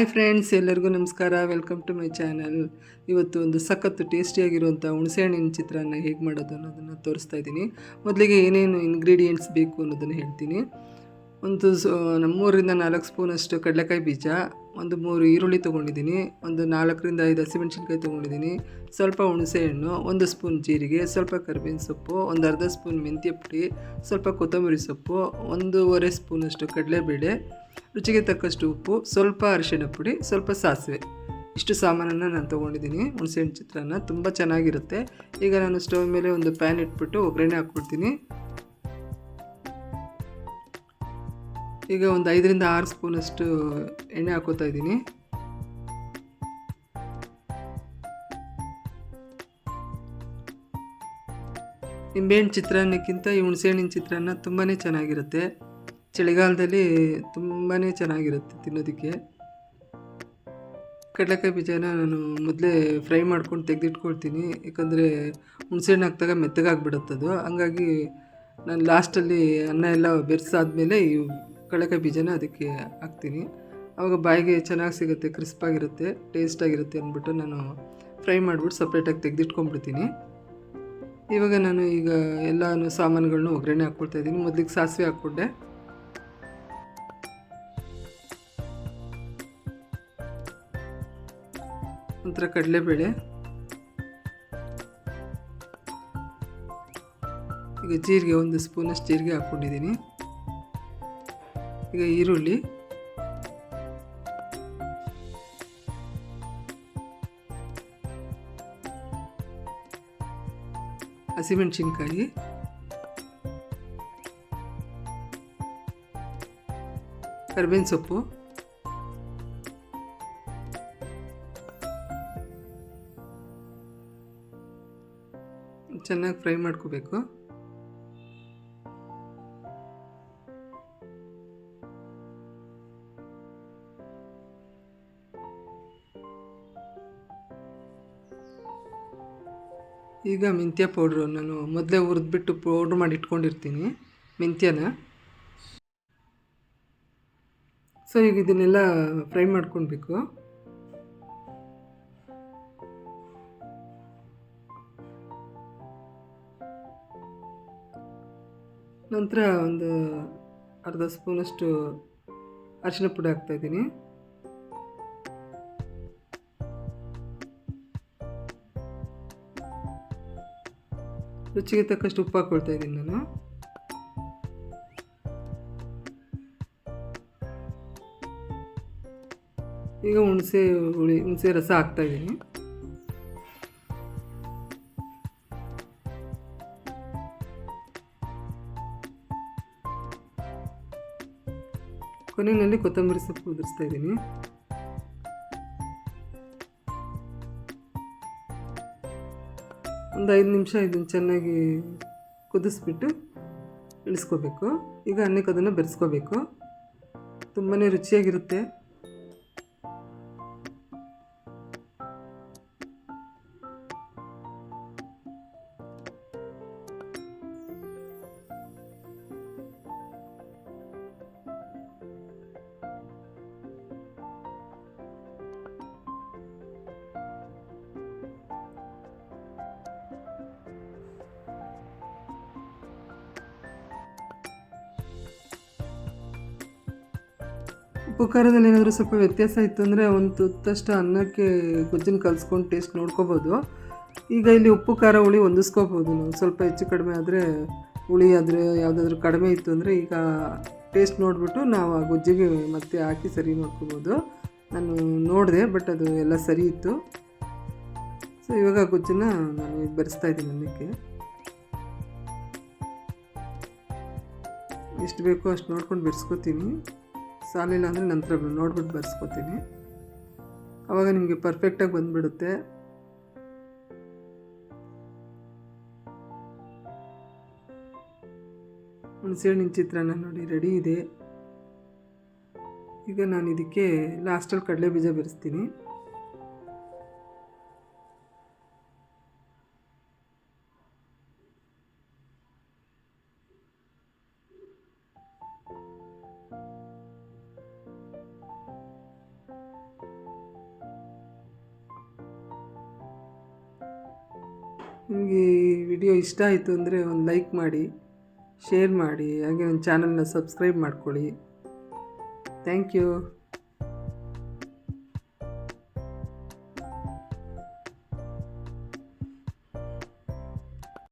Hi friends, ಎಲ್ಲರಿಗೂ ನಮಸ್ಕಾರ. Welcome to my channel. ಇವತ್ತು ಒಂದು ಸಖತ್ತು ಟೇಸ್ಟಿಯಾಗಿರುವಂಥ ಹುಣಸೆಹಣ್ಣಿನ ಚಿತ್ರಾನ್ನ ಹೇಗೆ ಮಾಡೋದು ಅನ್ನೋದನ್ನು ತೋರಿಸ್ತಾ ಇದ್ದೀನಿ. ಮೊದಲಿಗೆ ಏನೇನು ಇಂಗ್ರೀಡಿಯೆಂಟ್ಸ್ ಬೇಕು ಅನ್ನೋದನ್ನು ಹೇಳ್ತೀನಿ. ಒಂದು ಸೊ ಮೂರರಿಂದ ನಾಲ್ಕು ಸ್ಪೂನಷ್ಟು ಕಡಲೆಕಾಯಿ ಬೀಜ ಒಂದು ಮೂರು ಈರುಳ್ಳಿ ತೊಗೊಂಡಿದ್ದೀನಿ, ಒಂದು ನಾಲ್ಕರಿಂದ ಐದು ಹಸಿಮೆಣ್ಸಿನ್ಕಾಯಿ ತೊಗೊಂಡಿದ್ದೀನಿ, ಸ್ವಲ್ಪ ಹುಣಸೆಹಣ್ಣು, ಒಂದು ಸ್ಪೂನ್ ಜೀರಿಗೆ, ಸ್ವಲ್ಪ ಕರಿಬೇವಿನ ಸೊಪ್ಪು, ಒಂದು ಅರ್ಧ ಸ್ಪೂನ್ ಮೆಂತ್ಯ ಪುಡಿ, ಸ್ವಲ್ಪ ಕೊತ್ತಂಬರಿ ಸೊಪ್ಪು, ಒಂದೂವರೆ ಸ್ಪೂನಷ್ಟು ಕಡಲೆಬೇಳೆ, ರುಚಿಗೆ ತಕ್ಕಷ್ಟು ಉಪ್ಪು, ಸ್ವಲ್ಪ ಅರಿಶಿಣ ಪುಡಿ, ಸ್ವಲ್ಪ ಸಾಸಿವೆ. ಇಷ್ಟು ಸಾಮಾನನ್ನು ನಾನು ತೊಗೊಂಡಿದ್ದೀನಿ. ಹುಣಸೆಹಣ್ಣು ಚಿತ್ರಾನ್ನ ತುಂಬ ಚೆನ್ನಾಗಿರುತ್ತೆ. ಈಗ ನಾನು ಸ್ಟವ್ ಮೇಲೆ ಒಂದು ಪ್ಯಾನ್ ಇಟ್ಬಿಟ್ಟು ಒಗ್ಗರಣೆ ಹಾಕ್ಕೊಡ್ತೀನಿ ಈಗ ಒಂದು ಐದರಿಂದ ಆರು ಸ್ಪೂನಷ್ಟು ಎಣ್ಣೆ ಹಾಕೋತಾ ಇದ್ದೀನಿ. ನಿಂಬೆಹಣ್ಣು ಚಿತ್ರಾನ್ನಕ್ಕಿಂತ ಈ ಹುಣಸೆಹಣ್ಣಿನ ಚಿತ್ರಾನ್ನ ತುಂಬಾ ಚೆನ್ನಾಗಿರುತ್ತೆ. ಚಳಿಗಾಲದಲ್ಲಿ ತುಂಬಾ ಚೆನ್ನಾಗಿರುತ್ತೆ ತಿನ್ನೋದಕ್ಕೆ. ಕಡಲೆಕಾಯಿ ಬೀಜನ ನಾನು ಮೊದಲೇ ಫ್ರೈ ಮಾಡ್ಕೊಂಡು ತೆಗೆದಿಟ್ಕೊಳ್ತೀನಿ. ಯಾಕಂದರೆ ಹುಣಸೆಹಣ್ಣು ಹಾಕಿದಾಗ ಮೆತ್ತಗಾಗ್ಬಿಡುತ್ತದು. ಹಂಗಾಗಿ ನಾನು ಲಾಸ್ಟಲ್ಲಿ ಅನ್ನ ಎಲ್ಲ ಬೆರೆಸಾದ್ಮೇಲೆ ಕಡಲೆಕಾಯಿ ಬೀಜನ ಅದಕ್ಕೆ ಹಾಕ್ತೀನಿ. ಆವಾಗ ಬಾಯಿಗೆ ಚೆನ್ನಾಗಿ ಸಿಗುತ್ತೆ ಕ್ರಿಸ್ಪಾಗಿರುತ್ತೆ ಟೇಸ್ಟಾಗಿರುತ್ತೆ ಅಂದ್ಬಿಟ್ಟು ನಾನು ಫ್ರೈ ಮಾಡಿಬಿಟ್ಟು ಸಪ್ರೇಟಾಗಿ ತೆಗೆದಿಟ್ಕೊಂಡ್ಬಿಡ್ತೀನಿ. ಇವಾಗ ನಾನು ಈಗ ಎಲ್ಲನೂ ಸಾಮಾನುಗಳನ್ನೂ ಒಗ್ಗರಣೆ ಹಾಕ್ಕೊಳ್ತಾ ಇದ್ದೀನಿ. ಮೊದಲಿಗೆ ಸಾಸಿವೆ ಹಾಕ್ಕೊಂಡೆ. ನಂತರ ಕಡಲೆಬೇಳೆ. ಈಗ ಜೀರಿಗೆ ಒಂದು ಸ್ಪೂನಷ್ಟು ಜೀರಿಗೆ ಹಾಕ್ಕೊಂಡಿದ್ದೀನಿ. ಈಗ ಈರುಳ್ಳಿ. ಹಸಿಮೆಣಸಿನ್ಕಾಯಿ. ಕರ್ಬೇವಿನ ಸೊಪ್ಪು. ಚೆನ್ನಾಗಿ ಫ್ರೈ ಮಾಡ್ಕೋಬೇಕು. ಈಗ ಮೆಂತ್ಯ ಪೌಡ್ರು ನಾನು ಮೊದಲೇ ಹುರಿದ್ಬಿಟ್ಟು ಪೌಡ್ರ್ ಮಾಡಿ ಇಟ್ಕೊಂಡಿರ್ತೀನಿ, ಮೆಂತ್ಯನ. ಸೊ ಈಗ ಇದನ್ನೆಲ್ಲ ಫ್ರೈ ಮಾಡ್ಕೊಳ್ಬೇಕು ನಂತರ ಒಂದು ಅರ್ಧ ಸ್ಪೂನಷ್ಟು ಅರಿಶಿನ ಪುಡಿ ಹಾಕ್ತಾಯಿದ್ದೀನಿ ರುಚಿಗೆ ತಕ್ಕಷ್ಟು ಉಪ್ಪು ಹಾಕ್ಕೊಳ್ತಾ ಇದ್ದೀನಿ ನಾನು. ಈಗ ಹುಣಸೆ ಹುಳಿ, ಹುಣಸೆ ರಸ ಹಾಕ್ತಾ ಇದ್ದೀನಿ. ಕೊನೆಯಲ್ಲಿ ಕೊತ್ತಂಬರಿ ಸೊಪ್ಪು ಉದುರಿಸ್ತಾ ಇದ್ದೀನಿ. ಒಂದು ಐದು ನಿಮಿಷ ಇದನ್ನು ಚೆನ್ನಾಗಿ ಕುದಿಸ್ಬಿಟ್ಟು ಇಳಿಸ್ಕೋಬೇಕು. ಈಗ ಅನ್ನಕ್ಕೆ ಅದನ್ನು ಬೆರೆಸ್ಕೋಬೇಕು. ತುಂಬಾ ರುಚಿಯಾಗಿರುತ್ತೆ. ಉಪ್ಪು ಖಾರದಲ್ಲಿ ಏನಾದರೂ ಸ್ವಲ್ಪ ವ್ಯತ್ಯಾಸ ಇತ್ತು ಅಂದರೆ ಒಂದು ತುತ್ತಷ್ಟು ಅನ್ನಕ್ಕೆ ಗೊಜ್ಜನ್ನ ಕಲಿಸ್ಕೊಂಡು ಟೇಸ್ಟ್ ನೋಡ್ಕೋಬೋದು. ಈಗ ಇಲ್ಲಿ ಉಪ್ಪು, ಖಾರ, ಹುಳಿ ಹೊಂದಿಸ್ಕೋಬೋದು ನಾವು. ಸ್ವಲ್ಪ ಹೆಚ್ಚು ಕಡಿಮೆ ಆದರೆ ಹುಳಿ ಆದರೆ ಯಾವುದಾದ್ರೂ ಕಡಿಮೆ ಇತ್ತು ಅಂದರೆ ಈಗ ಟೇಸ್ಟ್ ನೋಡಿಬಿಟ್ಟು ನಾವು ಆ ಗೊಜ್ಜಿಗೆ ಮತ್ತೆ ಹಾಕಿ ಸರಿ ಮಾಡ್ಕೋಬೋದು. ನಾನು ನೋಡಿದೆ ಬಟ್ ಅದು ಎಲ್ಲ ಸರಿ ಇತ್ತು. ಸೊ ಇವಾಗ ಗೊಜ್ಜನ್ನ ನಾನು ಬೆರೆಸ್ತಾ ಇದ್ದೀನಿ ಅನ್ನಕ್ಕೆ. ಎಷ್ಟು ಬೇಕೋ ಅಷ್ಟು ನೋಡ್ಕೊಂಡು ಬೆರೆಸ್ಕೋತೀನಿ. ಸಾಲಿಲ್ಲ ಅಂದರೆ ನಂತರ ನೋಡ್ಬಿಟ್ಟು ಬರ್ಸ್ಕೊತೀನಿ. ಆವಾಗ ನಿಮಗೆ ಪರ್ಫೆಕ್ಟಾಗಿ ಬಂದುಬಿಡುತ್ತೆ. ಹುಣಸೆಹಣ್ಣಿನ ಚಿತ್ರಾನ್ನ ನೋಡಿ ರೆಡಿ ಇದೆ. ಈಗ ನಾನು ಇದಕ್ಕೆ ಲಾಸ್ಟಲ್ಲಿ ಕಡಲೆ ಬೀಜ ಬೆರೆಸ್ತೀನಿ. ನಿಮಗೆ ಈ ವಿಡಿಯೋ ಇಷ್ಟ ಆಯಿತು ಅಂದರೆ ಒಂದು ಲೈಕ್ ಮಾಡಿ, ಶೇರ್ ಮಾಡಿ, ಹಾಗೆ ಒಂದು ಚಾನಲ್ನ ಸಬ್ಸ್ಕ್ರೈಬ್ ಮಾಡ್ಕೊಳ್ಳಿ. Thank you.